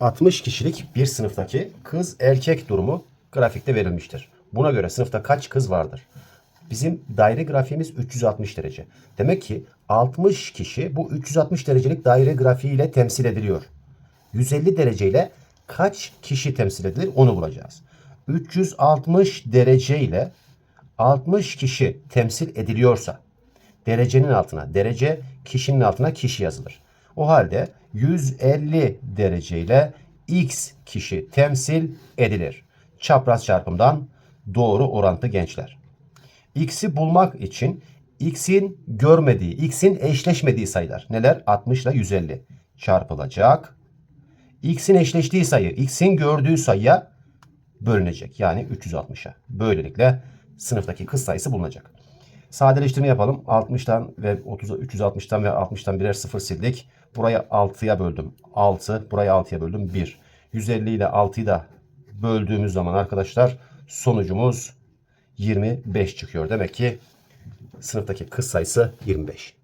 60 kişilik bir sınıftaki kız erkek durumu grafikte verilmiştir. Buna göre sınıfta kaç kız vardır? Bizim daire grafiğimiz 360 derece. Demek ki 60 kişi bu 360 derecelik daire grafiği ile temsil ediliyor. 150 dereceyle kaç kişi temsil edilir onu bulacağız. 360 derece ile 60 kişi temsil ediliyorsa derecenin altına derece kişinin altına kişi yazılır. O halde 150 dereceyle x kişi temsil edilir. Çapraz çarpımdan doğru orantı gençler. X'i bulmak için x'in görmediği, x'in eşleşmediği sayılar neler? 60 ile 150 çarpılacak. X'in eşleştiği sayı, x'in gördüğü sayıya bölünecek. Yani 360'a. Böylelikle sınıftaki kız sayısı bulunacak. Sadeleştirme yapalım. 60'tan ve 30 360'tan ve 60'tan birer sıfır sildik. Burayı 6'ya böldüm. 6. Burayı 6'ya böldüm. 1. 150 ile 6'yı da böldüğümüz zaman arkadaşlar sonucumuz 25 çıkıyor. Demek ki sınıftaki kız sayısı 25.